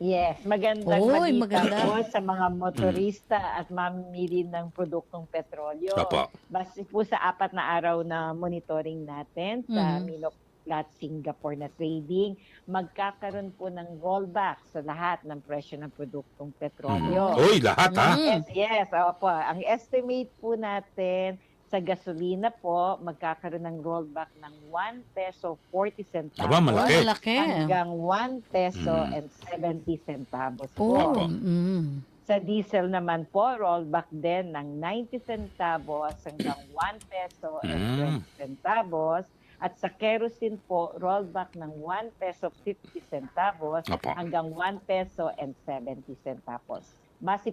Yes, magandang Oy, balita maganda. po sa mga motorista at mamimili ng produktong petrolyo. Opo. Base po sa apat na araw na monitoring natin sa Mhm. Minoplat Singapore na trading, magkakaroon po ng rollback sa lahat ng presyo ng produktong petrolyo. Mm. Uy, lahat ha? Mm. Yes, yes, opo. Ang estimate po natin sa gasolina po, magkakaroon ng rollback ng 1 peso 40 centavos. Aba, malaki. Malaki. Hanggang 1 peso Mm. and 70 centavos Oh, po. mm. Sa diesel naman po, rollback din ng 90 centavos hanggang 1 peso and Mm. 20 centavos. At sa kerosene po, rollback ng 1 peso 50 centavos Opo. hanggang 1 peso and 70 centavos. Base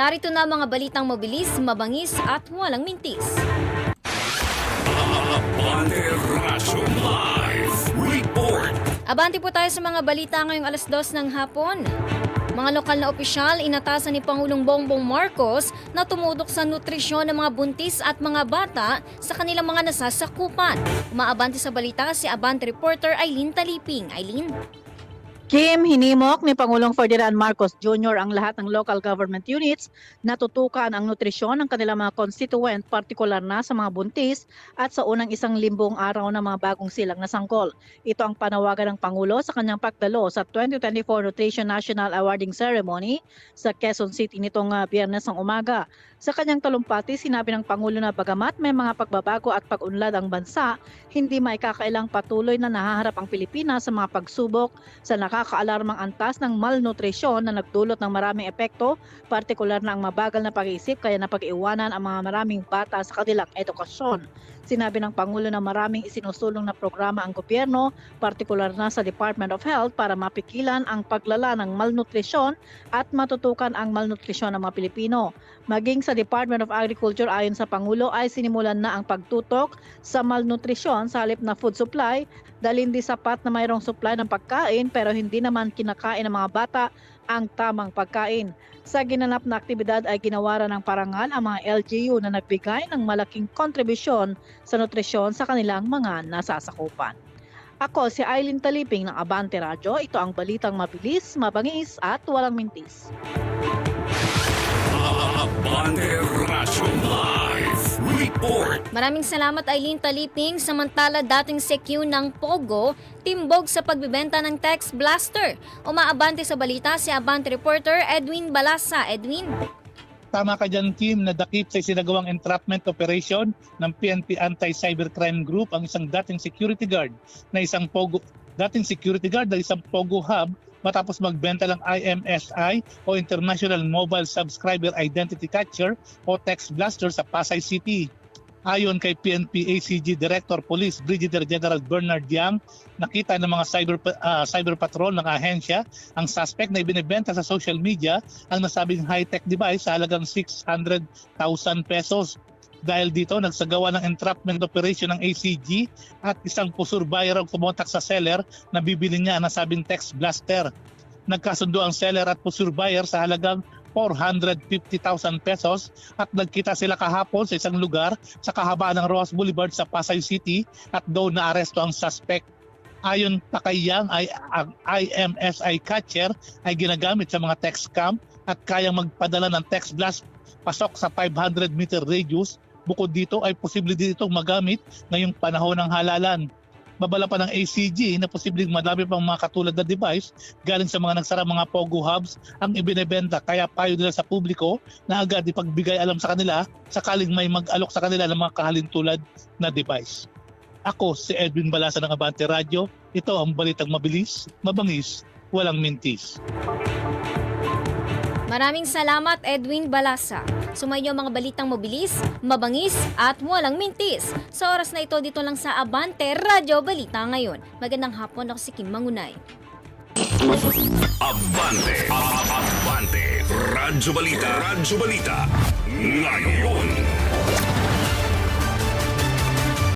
Narito na mga balitang mabilis, mabangis at walang mintis. Abante po tayo sa mga balita ngayong alas dos ng hapon. Mga lokal na opisyal inatasan ni Pangulong Bongbong Marcos na tumudok sa nutrisyon ng mga buntis at mga bata sa kanilang mga nasasakupan. Umaabante sa balita si Abante reporter Eileen Taliping. Eileen? Kim, hinimok ni Pangulong Ferdinand Marcos Jr. ang lahat ng local government units na tutukan ang nutrisyon ng kanilang mga constituent, partikular na sa mga buntis at sa unang isang limbong araw ng mga bagong silang na sanggol. Ito ang panawagan ng Pangulo sa kanyang pagdalo sa 2024 Nutrition National Awarding Ceremony sa Quezon City nitong ah, biyernes ng umaga. Sa kanyang talumpati, sinabi ng Pangulo na bagamat may mga pagbabago at pag-unlad ang bansa, hindi maikakailang patuloy na nahaharap ang Pilipinas sa mga pagsubok sa nakakaalarmang antas ng malnutrisyon na nagdulot ng maraming epekto, partikular na ang mabagal na pag-iisip kaya napag-iwanan ang mga maraming bata sa kanilang edukasyon. Sinabi ng Pangulo na maraming isinusulong na programa ang gobyerno, partikular na sa Department of Health para mapigilan ang paglala ng malnutrisyon at matutukan ang malnutrisyon ng mga Pilipino. Maging sa Department of Agriculture ayon sa Pangulo ay sinimulan na ang pagtutok sa malnutrisyon sa halip na food supply dahil hindi sapat na mayroong supply ng pagkain pero hindi naman kinakain ng mga bata ang tamang pagkain. Sa ginanap na aktibidad ay ginawaran ng parangal ang mga LGU na nagbigay ng malaking kontribusyon sa nutrisyon sa kanilang mga nasasakupan. Ako si Eileen Taliping ng Abante Radio. Ito ang balitang mabilis, mabangis at walang mintis. Live Report. Maraming salamat Eileen Taliping samantala dating CQ ng Pogo timbog sa pagbibenta ng text blaster. Umaabante sa balita si Abante reporter Edwin Balasa. Edwin? Tama ka dyan, Kim, na dakip sa isinagawang entrapment operation ng PNP Anti-Cybercrime Group ang isang dating security guard na isang Pogo, dating security guard na isang Pogo Hub matapos magbenta ng IMSI o International Mobile Subscriber Identity Catcher o Text Blaster sa Pasay City. Ayon kay PNP ACG Director Police Brigadier General Bernard Yang, nakita ng mga cyber ah, cyber patrol ng ahensya ang suspect na ibinebenta sa social media ang nasabing high-tech device sa halagang 600,000 pesos. Dahil dito, nagsagawa ng entrapment operation ng ACG at isang pusur buyer ang kumontak sa seller na bibili niya ang nasabing text blaster. Nagkasundo ang seller at pusur buyer sa halagang 450,000 pesos at nagkita sila kahapon sa isang lugar sa kahabaan ng Rojas Boulevard sa Pasay City at doon na aresto ang suspect. Ayon pa kay Yang, ay, ang IMSI catcher ay ginagamit sa mga text scam at kayang magpadala ng text blast pasok sa 500 meter radius. Bukod dito ay posible din itong magamit ngayong panahon ng halalan. Babala pa ng ACG na posibleng madami pang mga katulad na device galing sa mga nagsara mga Pogo Hubs ang ibinebenta kaya payo nila sa publiko na agad ipagbigay alam sa kanila sakaling may mag-alok sa kanila ng mga kahalintulad na device. Ako si Edwin Balasa ng Abante Radio. Ito ang balitang mabilis, mabangis, walang mintis. Maraming salamat Edwin Balasa. Sumayo mga balitang mabilis, mabangis at walang mintis. Sa oras na ito dito lang sa Abante Radyo Balita ngayon. Magandang hapon ako si Kim Mangunay. Abante. Abante. Radyo Balita. Radyo Balita. Ngayon.